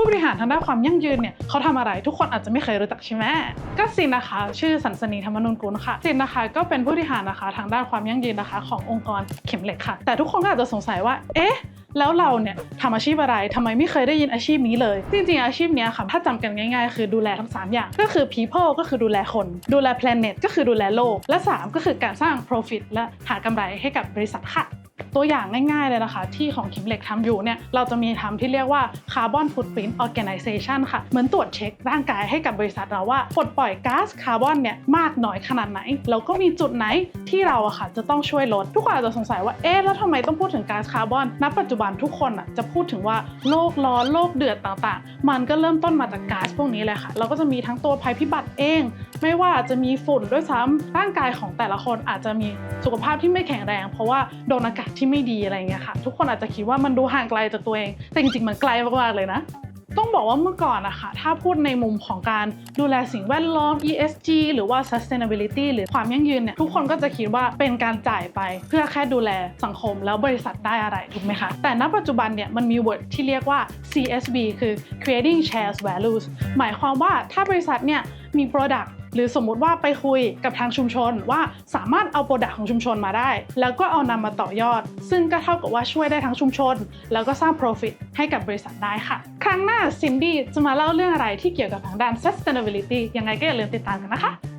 ผู้บริหารทางด้านความยั่งยืนเนี่ยเขาทำอะไรทุกคนอาจจะไม่เคยรู้จักใช่ไหมก็ซินนะคะ ชื่อสันสนีธรรมนุนกุลค่ะซินนะคะก็เป็นผู้บริหารนะคะทางด้านความยั่งยืนนะคะ ขององค์กรเข็มเหล็กค่ะ แต่ทุกคนก็อาจจะสงสัยว่า เอ๊ะแล้วเราเนี่ยทำอาชีพอะไรทำไมไม่เคยได้ยินอาชีพนี้เลย จริงๆ อาชีพนี้ค่ะ ถ้าจำกันง่ายๆ คือดูแลทั้ง 3 อย่าง ก็คือ people ก็คือดูแลคน ดูแล planet ก็คือดูแลโลก และ 3 ก็คือการสร้าง profit และหากำไรให้กับบริษัทค่ะ ตัวอย่างง่ายๆเลยนะคะ ที่ของคิมเหล็กทำอยู่เนี่ยเราจะมีทำที่เรียกว่า carbon footprint organization ค่ะ เหมือนตรวจเช็คร่างกายให้กับบริษัทเราว่าปลดปล่อยก๊าซคาร์บอนเนี่ยมากน้อยขนาดไหน แล้วก็มีจุดไหนที่เราอะค่ะจะต้องช่วยลด ทุกคนอาจจะสงสัยว่าเอ๊ะแล้วทำไมต้องพูดถึงก๊าซคาร์บอนณปัจจุบันทุกคนอะจะพูดถึงว่าโลกร้อนโลกเดือดต่างๆ มันก็เริ่มต้นมาจากก๊าซพวกนี้เลยค่ะเราก็จะมีทั้งตัวภัยพิบัติเอง ไม่ว่าจะมีฝุ่นด้วยซ้ำร่างกายของแต่ละคนอาจจะมีสุขภาพที่ไม่แข็งแรง เพราะว่าโดนอากาศที่ไม่ดีอะไรอย่างเงี้ยค่ะ ทุกคนอาจจะคิดว่ามันดูห่างไกลจากตัวเอง แต่จริงๆมันไกลมากๆเลยนะ ต้องบอกว่าเมื่อก่อนนะคะถ้าพูดในมุมของการดูแลสิ่งแวดล้อม ESG หรือว่า sustainability หรือความยั่งยืนเนี่ยทุกคนก็จะคิดว่าเป็นการจ่ายไปเพื่อแค่ดูแลสังคมแล้วบริษัทได้อะไรถูกไหมคะแต่ณปัจจุบันเนี่ยมันมี word ที่เรียกว่า CSV คือ creating shared values หมายความว่าถ้าบริษัทเนี่ยมี product หรือสมมุติว่าไปคุยกับทางชุมชนว่าสามารถเอาโปรดักต์ของชุมชนมาได้ แล้วก็เอานำมาต่อยอด ซึ่งก็เท่ากับว่าช่วยได้ทั้งชุมชน แล้วก็สร้าง profit ให้กับบริษัทได้ค่ะ ครั้งหน้าซินดี้จะมาเล่าเรื่องอะไรที่เกี่ยวกับทางด้าน sustainability ยังไงก็อย่าลืมติดตามกันนะคะ